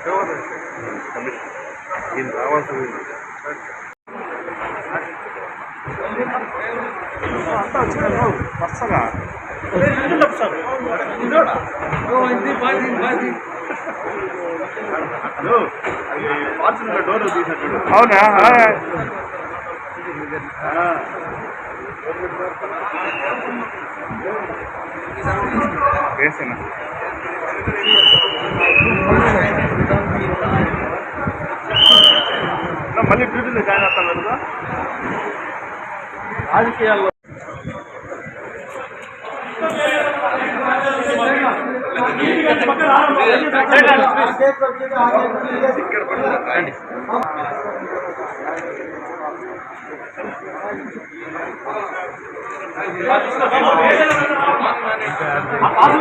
అక్కడ ఈయన రావాల్సి వరుసగా డోర్ అవునా వేసేనా మళ్ళీ డ్యూటీలో జాయిన్ అవుతాను రాజకీయాల్లో.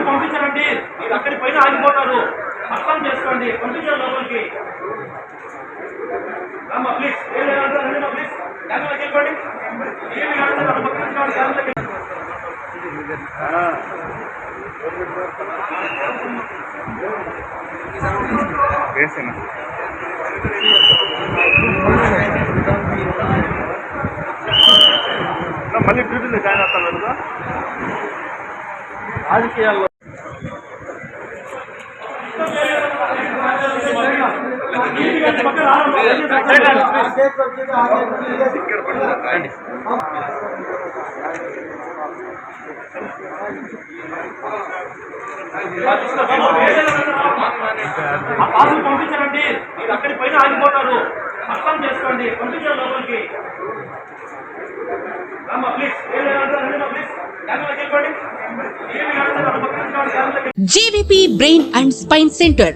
పంపించారండి. అక్కడి పైన ఆగిపోతారు. అర్థం చేసుకోండి. పంపించారు లోపలికి. రామ్మా ప్లీజ్ ఏం లేదంటే రండి ప్లీజ్ క్యామెరాకి వెళ్ళిపోండి. ఏమి కాదు పక్కన వేసేనా నా మళ్ళీ డ్యూటీలో జాయిన్ అవుతాను కదా రాజకీయాల్లో పాసులు పంపించారండి మీరు అక్కడి పైన ఆగిపోతారు అర్థం చేసుకోండి పంపించారు లోపలికి GVP brain and spine centre